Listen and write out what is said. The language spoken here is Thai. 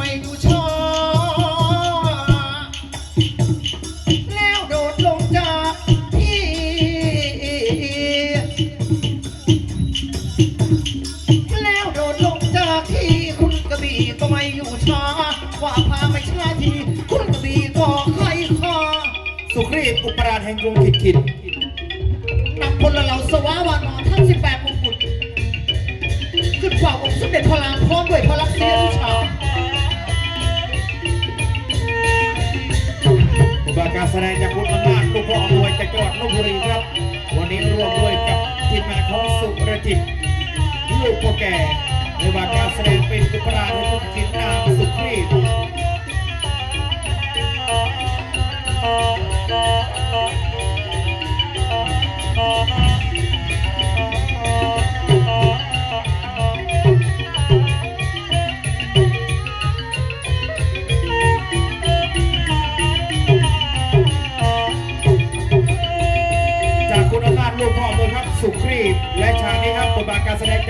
ไม่ดูชอแล้วโดดลงจากที่แล้วโดดลงจากที่คุณกะบีก็ไม่อยู่ช้าว่าพาไม่ช้าทีคุณกะบีก็ใครคอสุครีพอุปราชแห่งกรุงขิดขิดพลเหล่าสวาวานอทั้ง18มงกุฎขึ้นฝ่าองค์สมเด็จพระรามพร้อมด้วยพระลักษมีผู้ชา ดงจากคุณอำนาจลูกพ่ออำนวยจากจังหวัดลบบุรีครับ วันนี้ร่วมด้วยกับทีมงานของสุรจิตลูกพ่อแก่ในวาการแสดงเป็นอุปรา คุณอาจาจลูกพ่ออำนวยครับ สุครีและฉากนี้ครับบทบาทการแสดง